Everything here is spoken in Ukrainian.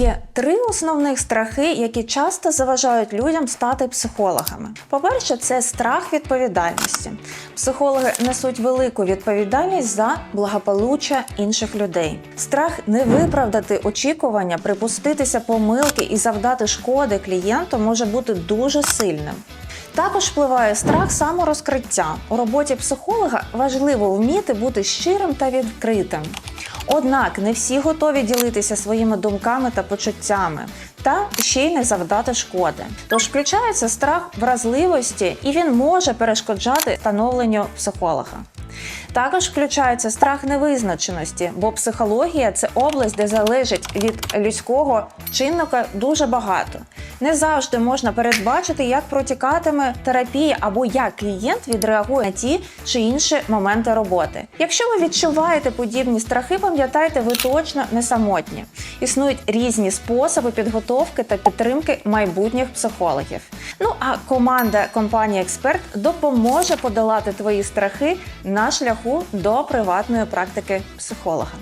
Є три основних страхи, які часто заважають людям стати психологами. По-перше, це страх відповідальності. Психологи несуть велику відповідальність за благополуччя інших людей. Страх не виправдати очікування, припуститися помилки і завдати шкоди клієнту може бути дуже сильним. Також впливає страх саморозкриття. У роботі психолога важливо вміти бути щирим та відкритим. Однак не всі готові ділитися своїми думками та почуттями, та ще й не завдати шкоди. Тож включається страх вразливості, і він може перешкоджати становленню психолога. Також включається страх невизначеності, бо психологія це область, де залежить від людського чинника дуже багато. Не завжди можна передбачити, як протікатиме терапія або як клієнт відреагує на ті чи інші моменти роботи. Якщо ви відчуваєте подібні страхи, пам'ятайте, ви точно не самотні. Існують різні способи підготовки та підтримки майбутніх психологів. Ну а команда компанії Експерт допоможе подолати твої страхи на шляху до приватної практики психолога.